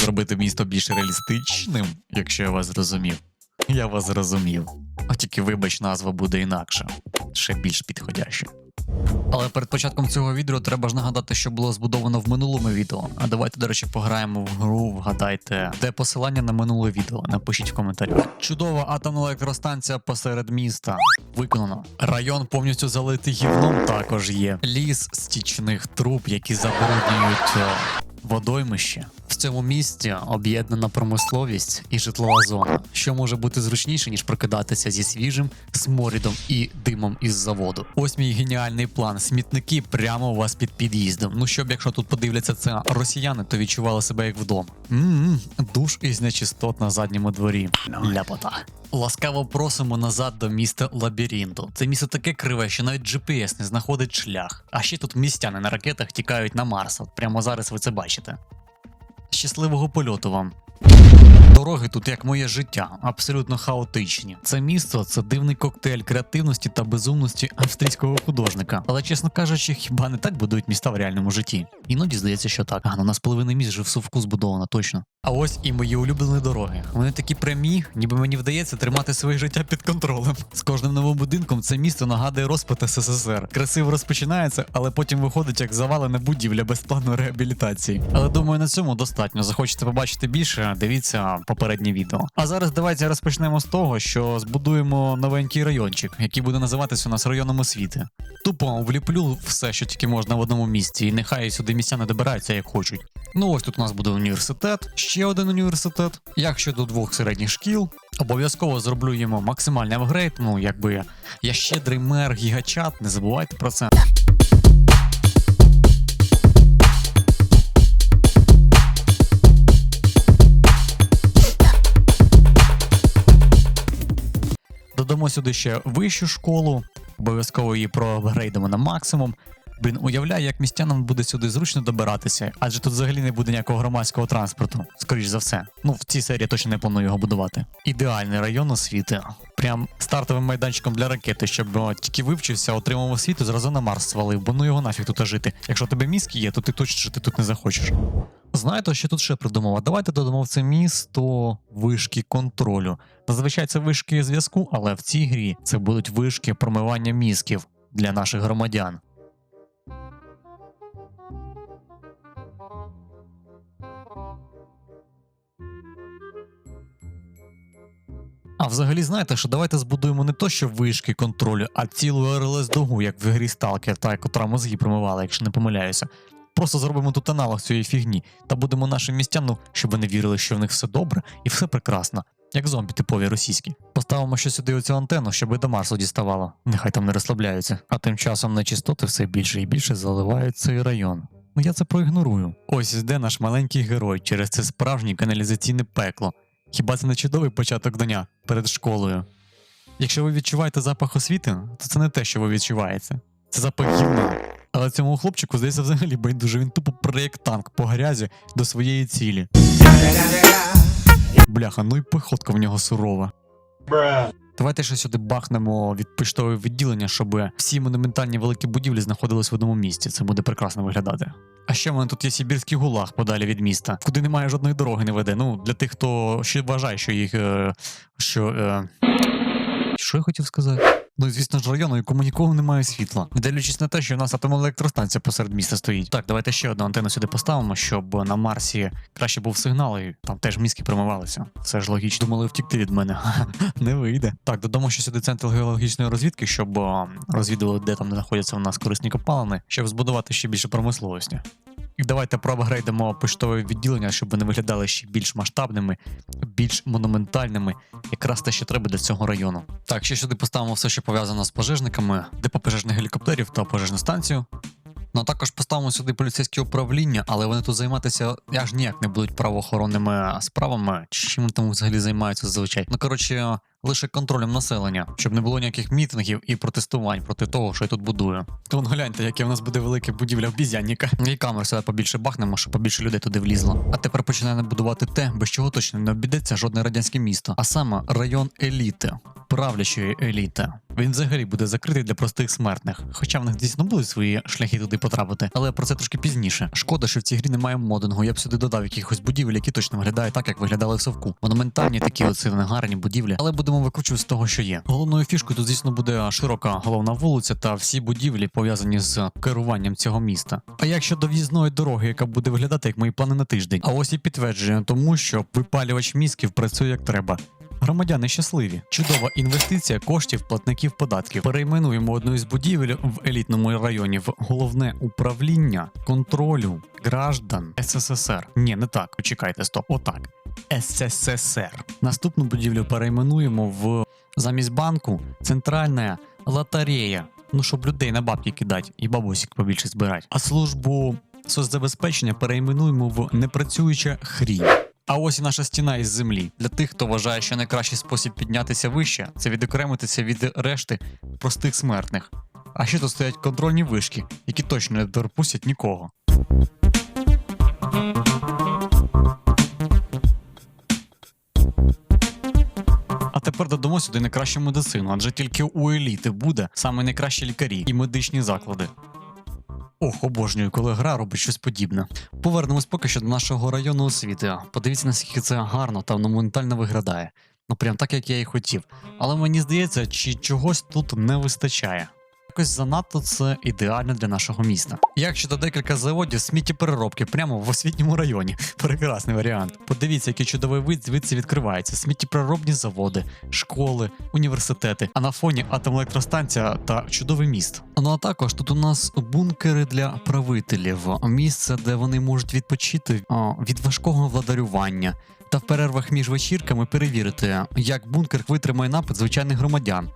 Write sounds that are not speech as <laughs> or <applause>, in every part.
зробити місто більш реалістичним, якщо я вас зрозумів. Я вас зрозумів. А тільки вибач, назва буде інакша, ще більш підходяща. Але перед початком цього відео треба ж нагадати, що було збудовано в минулому відео. А давайте, до речі, пограємо в гру, вгадайте, де посилання на минуле відео. Напишіть в коментарях. Чудова атомна електростанція посеред міста. Виконано. Район повністю залитий гівном також є. Ліс стічних труб, які забруднюють е, водоймище. В цьому місті об'єднана промисловість і житлова зона, що може бути зручніше, ніж прокидатися зі свіжим сморідом і димом із заводу. Ось мій геніальний план. Смітники прямо у вас під під'їздом. Ну щоб, якщо тут подивляться це росіяни, то відчували себе як вдома. Душ із нечистот на задньому дворі. Ляпота. Ласкаво просимо назад до міста лабіринту. Це місто таке криве, що навіть GPS не знаходить шлях. А ще тут містяни на ракетах тікають на Марс. От прямо зараз ви це бачите. Щасливого польоту вам. Дороги тут як моє життя, абсолютно хаотичні. Це місто це дивний коктейль креативності та безумності австрійського художника. Але чесно кажучи, хіба не так будують міста в реальному житті? Іноді здається, що так. А ну, у нас половина міст вже в совку збудована, точно. А ось і мої улюблені дороги. Вони такі прямі, ніби мені вдається тримати своє життя під контролем. З кожним новим будинком це місто нагадує розпад СССР. Красиво розпочинається, але потім виходить як завалена будівля без плану реабілітації. Але думаю, на цьому достатньо. Захочете побачити більше, дивіться попереднє відео. А зараз давайте розпочнемо з того, що збудуємо новенький райончик, який буде називатися у нас районом освіти. Тупо вліплю все, що тільки можна в одному місці, і нехай сюди містяни добираються як хочуть. Ну ось тут у нас буде університет, ще один університет. Як щодо двох середніх шкіл, обов'язково зроблю йому максимальний апгрейд. Ну якби я щедрий мер, гігачат, не забувайте про це. Додамо сюди ще вищу школу, обов'язково її проапгрейдимо на максимум. Блін, уявляю, як містянам буде сюди зручно добиратися, адже тут взагалі не буде ніякого громадського транспорту, скоріш за все. Ну, в цій серії точно не планую його будувати. Ідеальний район освіти. Прям стартовим майданчиком для ракети, щоб о, тільки вивчився, отримав освіту, зразу на Марс свалив, бо ну його нафіг тут жити. Якщо тебе мізки є, то ти точно жити тут не захочеш. Знаєте, що тут ще придумав? Давайте додамо в це місто вишки контролю. Зазвичай це вишки зв'язку, але в цій грі це будуть вишки промивання мізків для наших громадян. А взагалі знаєте, що давайте збудуємо не то, що вишки контролю, а цілу РЛС дугу, як в грі Stalker, та котра мозги промивала, якщо не помиляюся. Просто зробимо тут аналог цієї фігні та будемо нашим містям, ну, щоб вони вірили, що в них все добре і все прекрасно, як зомбі типові російські. Поставимо ще сюди оцю антенну, щоб і до Марсу діставало. Нехай там не розслабляються. А тим часом нечистоти все більше і більше заливають цей район. Ну я це проігнорую. Ось іде наш маленький герой через це справжнє каналізаційне пекло. Хіба це не чудовий початок дня перед школою? Якщо ви відчуваєте запах освіти, то це не те, що ви відчуваєте. Це запах гівна. Але цьому хлопчику здається взагалі байдуже. Він тупо проєкт танк по грязі до своєї цілі. Бляха, ну і походка в нього сурова. Давайте ще сюди бахнемо від поштове відділення, щоб всі монументальні великі будівлі знаходились в одному місці. Це буде прекрасно виглядати. А ще в мене тут є Сибірський гулаг подалі від міста, куди немає жодної дороги не веде. Ну, для тих, хто ще вважає, що їх. Е, що. Е... Що я хотів сказати? Ну, звісно ж, району, якому нікого немає світла. Дивлячись на те, що в нас атомна електростанція посеред міста стоїть. Так, давайте ще одну антенну сюди поставимо, щоб на Марсі краще був сигнал, і там теж мізки промивалися. Все ж логічно. Думали втікти від мене. <laughs> Не вийде. Так, додамо ще сюди центр геологічної розвідки, щоб розвідували, де там знаходяться у нас корисні копалини, щоб збудувати ще більше промисловості. І давайте проапгрейдимо поштове відділення, щоб вони виглядали ще більш масштабними, більш монументальними, якраз те, що треба для цього району. Так, ще сюди поставимо все, що пов'язано з пожежниками, депо пожежних гелікоптерів та пожежну станцію. Ну а також поставимо сюди поліцейське управління, але вони тут займатися аж ніяк не будуть правоохоронними справами, чим там взагалі займаються зазвичай. Ну коротше, лише контролем населення, щоб не було ніяких мітингів і протестувань проти того, що я тут будую. То вон гляньте, яке в нас буде велике будівля обізянника. І камер себе побільше бахнемо, щоб побільше людей туди влізло. А тепер починаємо будувати те, без чого точно не обійдеться жодне радянське місто, а саме район еліти, правлячої еліти. Він взагалі буде закритий для простих смертних. Хоча в них дійсно були свої шляхи туди потрапити, але про це трошки пізніше. Шкода, що в цій грі немає модингу. Я б сюди додав якихось будівель, які точно виглядають так, як виглядали в совку. Монументальні такі оці гарні будівлі, але будемо викручувати з того, що є. Головною фішкою тут, звісно, буде широка головна вулиця та всі будівлі пов'язані з керуванням цього міста. А як щодо в'їзної дороги, яка буде виглядати як мої плани на тиждень? А ось і підтвердження тому, що випалювач мізків працює як треба. Громадяни щасливі. Чудова інвестиція коштів платників податків. Перейменуємо одну із будівель в елітному районі в головне управління контролю граждан СССР. Ні, не так. Почекайте, стоп. Отак. СССР. Наступну будівлю перейменуємо в замість банку центральна лотерея. Ну, щоб людей на бабки кидати і бабусік побільше збирати. А службу соцзабезпечення перейменуємо в непрацююча хрінь. А ось і наша стіна із землі. Для тих, хто вважає, що найкращий спосіб піднятися вище це відокремитися від решти простих смертних. А ще тут стоять контрольні вишки, які точно не допустять нікого. А тепер додамо сюди найкращу медицину, адже тільки у еліти буде саме найкращі лікарі і медичні заклади. Ох, обожнюю, коли гра робить щось подібне. Повернемось поки що до нашого району освіти. Подивіться, наскільки це гарно та монументально виглядає. Ну прям так, як я і хотів. Але мені здається, чи чогось тут не вистачає. Якось занадто це ідеально для нашого міста. Як щодо декілька заводів сміттєпереробки прямо в освітньому районі. <laughs> Прекрасний варіант. Подивіться, який чудовий вид звідси відкривається: сміттєпереробні заводи, школи, університети, а на фоні атомелектростанція та чудовий міст. Ну а також тут у нас бункери для правителів, місце, де вони можуть відпочити від важкого владарювання. Та в перервах між вечірками перевірити, як бункер витримає напад звичайних громадян.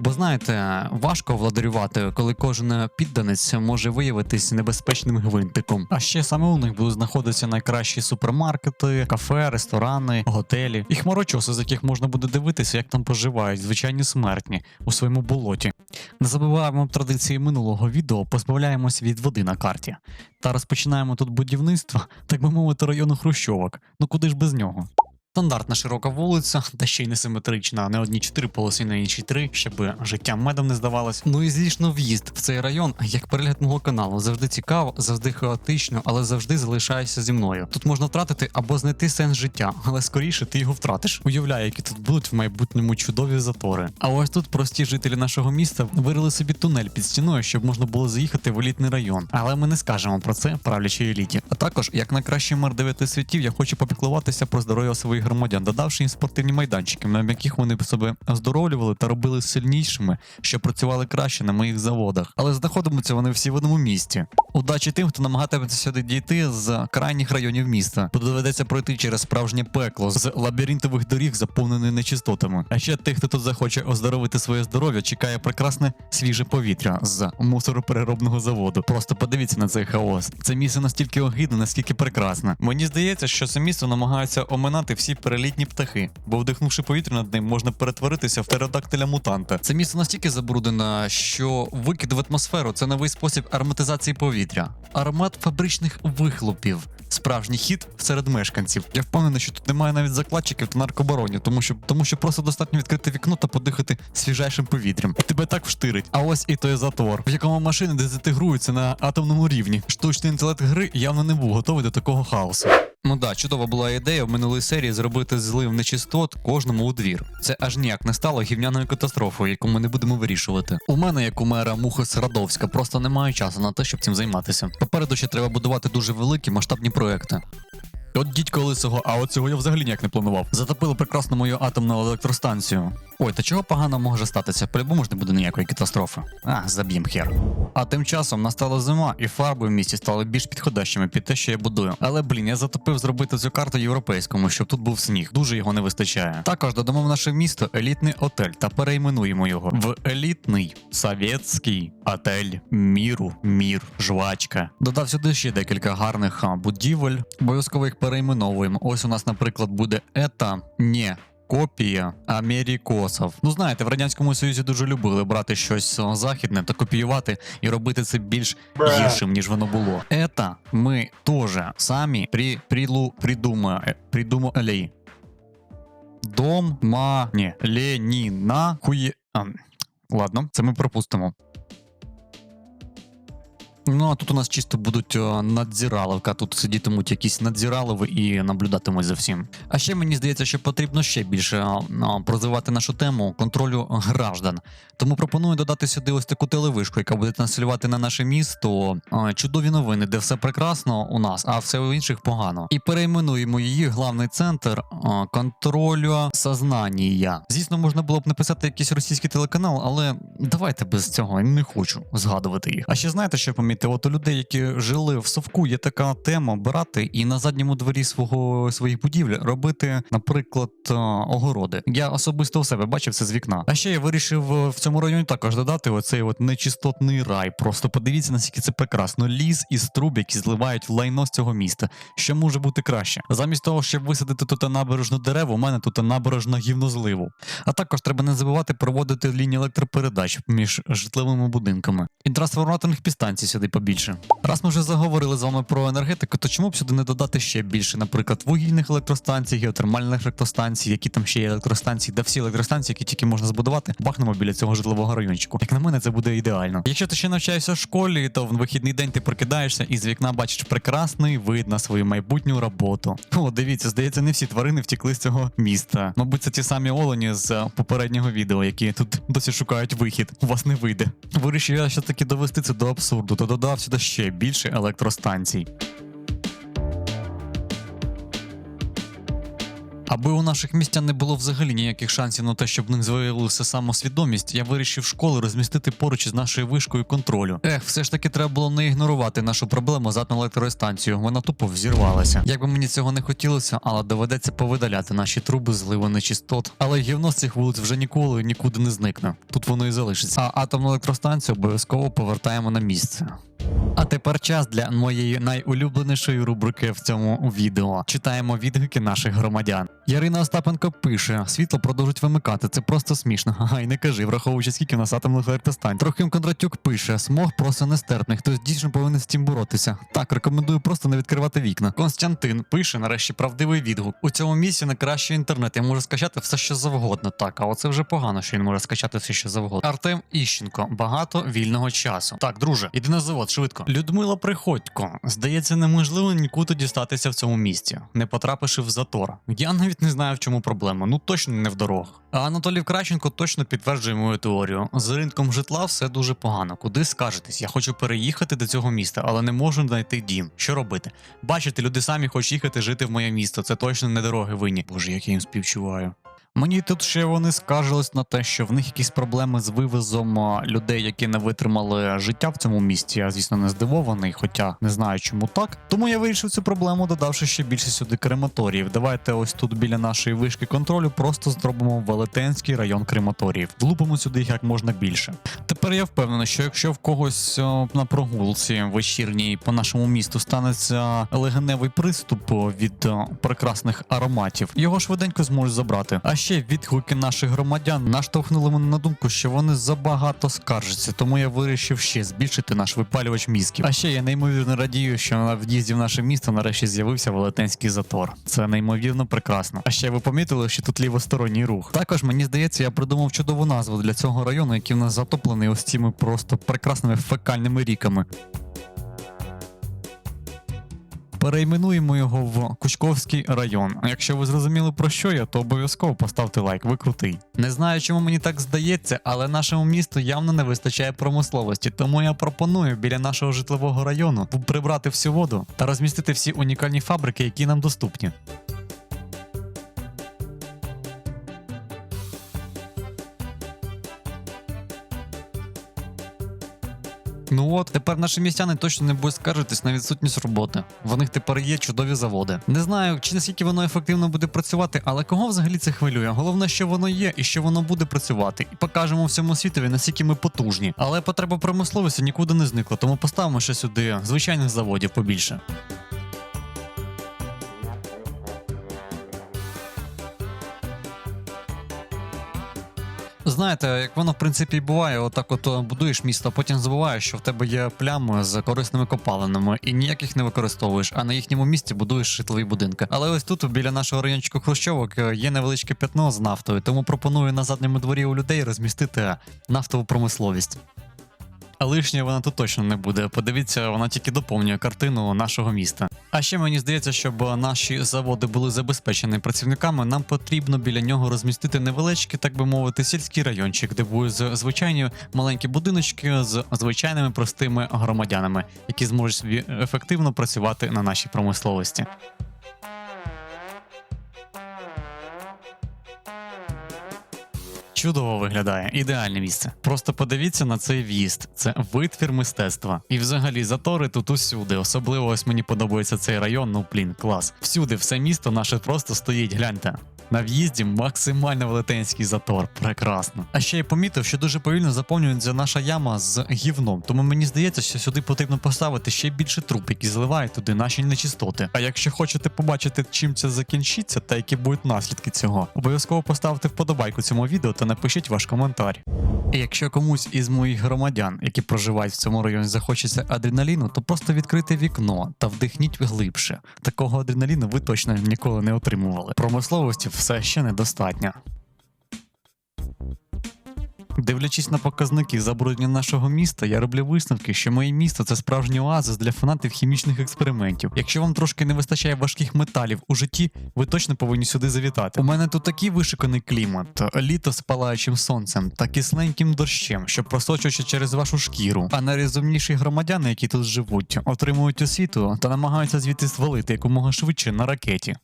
Бо знаєте, важко владарювати, коли кожен підданець може виявитись небезпечним гвинтиком. А ще саме у них будуть знаходитися найкращі супермаркети, кафе, ресторани, готелі і хмарочоси, з яких можна буде дивитися, як там поживають звичайні смертні у своєму болоті. Не забуваємо традиції минулого відео, позбавляємось від води на карті. Та розпочинаємо тут будівництво, так би мовити, району Хрущовок. Ну куди ж без нього? Стандартна широка вулиця, та ще й несиметрична, не одні чотири полоси, на інші три, щоб життя медом не здавалось. Ну і звісно, в'їзд в цей район, як перегляд мого каналу, завжди цікаво, завжди хаотично, але завжди залишаєшся зі мною. Тут можна втратити або знайти сенс життя, але скоріше ти його втратиш. Уявляю, які тут будуть в майбутньому чудові затори. А ось тут прості жителі нашого міста вирили собі тунель під стіною, щоб можна було заїхати в елітний район. Але ми не скажемо про це правлячій еліті. А також, як найкращий мер дев'яти світів, я хочу попіклуватися про здоров'я своїх громадян, додавши їм спортивні майданчики, на яких вони б себе оздоровлювали та робили сильнішими, щоб працювали краще на моїх заводах. Але знаходимуться вони всі в одному місті. Удачі тим, хто намагатиметься сюди дійти з крайніх районів міста. Бо доведеться пройти через справжнє пекло з лабіринтових доріг, заповнених нечистотами. А ще тих, хто тут захоче оздоровити своє здоров'я, чекає прекрасне свіже повітря з мусоропереробного заводу. Просто подивіться на цей хаос. Це місце настільки огидне, наскільки прекрасне. Мені здається, що це місто намагається оминати всі перелітні птахи, бо вдихнувши повітря над ним, можна перетворитися в птеродактиля мутанта. Це місто настільки забруднене, що викид в атмосферу це новий спосіб ароматизації повітря. Аромат фабричних вихлопів. Справжній хід серед мешканців. Я впевнений, що тут немає навіть закладчиків та наркобаронів, тому що тому що просто достатньо відкрити вікно та подихати свіжайшим повітрям. Тебе так вштирить. А ось і той затвор, в якому машини дезінтегруються на атомному рівні. Штучний інтелект гри явно не був готовий до такого хаосу. Ну да, чудова була ідея в минулій серії зробити злив нечистот кожному у двір. Це аж ніяк не стало гівняною катастрофою, яку ми не будемо вирішувати. У мене, як у мера Мухи Срадовська, просто немає часу на те, щоб цим займатися. Попереду ще треба будувати дуже великі масштабні проекти. От дідько лисого, а от цього я взагалі ніяк не планував. Затопили прекрасно мою атомну електростанцію. Ой, та чого погано може статися? По-любому ж не буде ніякої катастрофи. А, заб'єм хер. А тим часом настала зима, і фарби в місті стали більш підходящими під те, що я будую. Але блін, я затопив зробити цю карту європейському, щоб тут був сніг. Дуже його не вистачає. Також додамо в наше місто елітний отель та перейменуємо його в елітний совєтський отель міру, мір, жвачка. Додав сюди ще декілька гарних будівель. Обов'язково їх перейменовуємо. Ось у нас, наприклад, буде ета не Копія Америкосов. Ну знаєте, в радянському союзі дуже любили брати щось західне та копіювати і робити це більш гіршим, ніж воно було. Это ми теж самі при, прилу, придума, е, придумали. Дом ма не Леніна хує. А, Ладно, це ми пропустимо. Ну, а тут у нас чисто будуть о, надзираловка. Тут сидітимуть якісь надзиралови і наблюдатимуть за всім. А ще мені здається, що потрібно ще більше о, о, нашу тему контролю граждан. Тому пропоную додати сюди ось таку телевишку, яка буде транслювати на наше місто чудові новини, де все прекрасно у нас, а все у інших погано. І перейменуємо її главний центр контролю сознання. Звісно, можна було б написати якийсь російський телеканал, але давайте без цього не хочу згадувати їх. А ще знаєте, що помітив? От у людей, які жили в совку, є така тема брати і на задньому дворі свого своїх будівель робити, наприклад, е, огороди. Я особисто у себе бачив це з вікна. А ще я вирішив е, в цьому районі також додати оцей от нечистотний рай. Просто подивіться, наскільки це прекрасно. Ліс із труб, які зливають в лайно з цього міста. Що може бути краще? Замість того, щоб висадити тут набережну дерев, у мене тут набережна гівнозливу. А також треба не забувати проводити лінії електропередач між житловими будинками і трансформаторних підстанцій сюди побільше. Раз ми вже заговорили з вами про енергетику, то чому б сюди не додати ще більше, наприклад, вугільних електростанцій, геотермальних електростанцій, які там ще є електростанції, да всі електростанції, які тільки можна збудувати, бахнемо біля цього житлового райончику. Як на мене, це буде ідеально. Якщо ти ще навчаєшся в школі, то в вихідний день ти прокидаєшся і з вікна бачиш прекрасний вид на свою майбутню роботу. О, дивіться, здається, не всі тварини втікли з цього міста. Мабуть, це ті самі олені з попереднього відео, які тут досі шукають вихід. У вас не вийде. Вирішив я все таки довести це до абсурду, додав сюди ще більше електростанцій. Аби у наших містян не було взагалі ніяких шансів на те, щоб в них з'явилася самосвідомість, я вирішив школи розмістити поруч із нашою вишкою контролю. Ех, все ж таки треба було не ігнорувати нашу проблему з атомною електростанцією. Вона тупо взірвалася. Як би мені цього не хотілося, але доведеться повидаляти наші труби зливу нечистот. Але гівно з цих вулиць вже ніколи нікуди не зникне. Тут воно і залишиться. А атомну електростанцію обов'язково повертаємо на місце. А тепер час для моєї найулюбленішої рубрики в цьому відео. Читаємо відгуки наших громадян. Ярина Остапенко пише: світло продовжують вимикати. Це просто смішно. Ага, й не кажи, враховуючи скільки нас атомних електростанцій. Трохим Кондратюк пише: смог просто нестерпний. Хтось дійсно повинен з цим боротися. Так, рекомендую просто не відкривати вікна. Константин пише нарешті правдивий відгук. У цьому місці найкращий інтернет. Я можу скачати все, що завгодно. Так, а оце вже погано, що він може скачати все, що завгодно. Артем Іщенко, багато вільного часу. Так, друже, іди на завод, швидко. Людмила Приходько. Здається, неможливо нікуди дістатися в цьому місці, не потрапивши в затор. Я навіть не знаю, в чому проблема. Ну точно не в дорогах. А Анатолій Кращенко точно підтверджує мою теорію. З ринком житла все дуже погано. Куди скажетесь? Я хочу переїхати до цього міста, але не можу знайти дім. Що робити? Бачите, люди самі хочуть їхати жити в моє місто. Це точно не дороги винні. Боже, як я їм співчуваю. Мені тут ще вони скаржились на те, що в них якісь проблеми з вивозом а, людей, які не витримали життя в цьому місті. Я, звісно, не здивований, хоча не знаю, чому так. Тому я вирішив цю проблему, додавши ще більше сюди крематоріїв. Давайте ось тут біля нашої вишки контролю просто зробимо велетенський район крематоріїв. Влупимо сюди їх як можна більше. Тепер я впевнений, що якщо в когось на прогулці вечірній по нашому місту станеться легеневий приступ від прекрасних ароматів, його швиденько зможуть забрати. А ще відгуки наших громадян наштовхнули мене на думку, що вони забагато скаржаться, тому я вирішив ще збільшити наш випалювач мізків. А ще я неймовірно радію, що на в'їзді в наше місто нарешті з'явився велетенський затор. Це неймовірно прекрасно. А ще ви помітили, що тут лівосторонній рух. Також мені здається, я придумав чудову назву для цього району, який в нас затоплений ось цими просто прекрасними фекальними ріками. Перейменуємо його в Кучковський район. Якщо ви зрозуміли про що я, то обов'язково поставте лайк, ви крутий. Не знаю, чому мені так здається, але нашому місту явно не вистачає промисловості, тому я пропоную біля нашого житлового району прибрати всю воду та розмістити всі унікальні фабрики, які нам доступні. Ну от, тепер наші містяни точно не будуть скаржитись на відсутність роботи. В них тепер є чудові заводи. Не знаю, чи наскільки воно ефективно буде працювати, але кого взагалі це хвилює? Головне, що воно є і що воно буде працювати. І покажемо всьому світові, наскільки ми потужні. Але потреба промисловості нікуди не зникла, тому поставимо ще сюди звичайних заводів побільше. Знаєте, як воно в принципі і буває, отак от е, будуєш місто, потім забуваєш, що в тебе є плями з корисними копалинами, і ніяких не використовуєш, а на їхньому місці будуєш житлові будинки. Але ось тут, біля нашого райончику Хрущовок, е, є невеличке пятно з нафтою, тому пропоную на задньому дворі у людей розмістити нафтову промисловість. А лишня вона тут точно не буде. Подивіться, вона тільки доповнює картину нашого міста. А ще мені здається, щоб наші заводи були забезпечені працівниками, нам потрібно біля нього розмістити невеличкий, так би мовити, сільський райончик, де будуть звичайні маленькі будиночки з звичайними простими громадянами, які зможуть собі ефективно працювати на нашій промисловості. Чудово виглядає, ідеальне місце. Просто подивіться на цей в'їзд. Це витвір мистецтва. І взагалі затори тут усюди. Особливо ось мені подобається цей район. Ну блін, клас. Всюди все місто наше просто стоїть. Гляньте. На в'їзді максимально велетенський затор. Прекрасно. А ще я помітив, що дуже повільно заповнюється наша яма з гівном. Тому мені здається, що сюди потрібно поставити ще більше труб, які зливають туди наші нечистоти. А якщо хочете побачити, чим це закінчиться та які будуть наслідки цього, обов'язково поставте вподобайку цьому відео та напишіть ваш коментар. І якщо комусь із моїх громадян, які проживають в цьому районі, захочеться адреналіну, то просто відкрийте вікно та вдихніть глибше. Такого адреналіну ви точно ніколи не отримували. Промисловості все ще недостатньо. Дивлячись на показники забруднення нашого міста, я роблю висновки, що моє місто це справжній оазис для фанатів хімічних експериментів. Якщо вам трошки не вистачає важких металів у житті, ви точно повинні сюди завітати. У мене тут такий вишиканий клімат, літо з палаючим сонцем та кисленьким дощем, що просочується через вашу шкіру. А найрозумніші громадяни, які тут живуть, отримують освіту та намагаються звідти звалити якомога швидше на ракеті.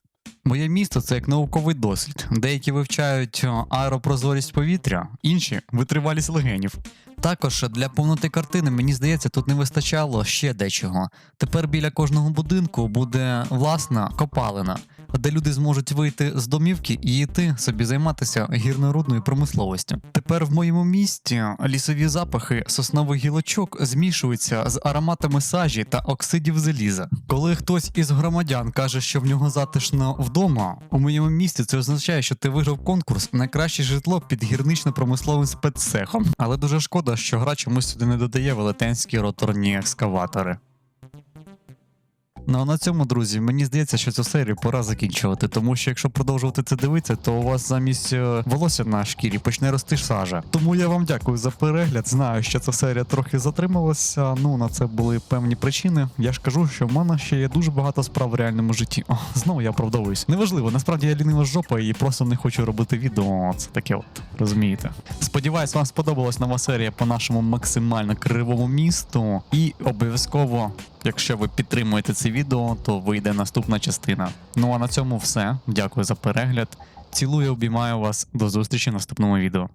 Моє місто це як науковий дослід. Деякі вивчають аеропрозорість повітря, інші витривалість легенів. Також для повноти картини, мені здається, тут не вистачало ще дечого. Тепер біля кожного будинку буде власна копалина, де люди зможуть вийти з домівки і йти собі займатися гірнорудною промисловістю. Тепер в моєму місті лісові запахи соснових гілочок змішуються з ароматами сажі та оксидів заліза. Коли хтось із громадян каже, що в нього затишно вдома, у моєму місті це означає, що ти виграв конкурс найкраще житло під гірнично-промисловим спеццехом. Але дуже шкода, що гра чомусь сюди не додає велетенські роторні екскаватори. Ну а на цьому, друзі, мені здається, що цю серію пора закінчувати, тому що якщо продовжувати це дивитися, то у вас замість е, волосся на шкірі почне рости сажа. Тому я вам дякую за перегляд. Знаю, що ця серія трохи затрималася. Ну на це були певні причини. Я ж кажу, що в мене ще є дуже багато справ в реальному житті. О, знову я оправдовуюсь. Неважливо, насправді я лінива жопа і просто не хочу робити відео. Це таке, от розумієте. Сподіваюсь, вам сподобалась нова серія по нашому максимально кривому місту. І обов'язково, якщо ви підтримуєте це відео, то вийде наступна частина. Ну а на цьому все. Дякую за перегляд. Цілую, обіймаю вас. До зустрічі в наступному відео.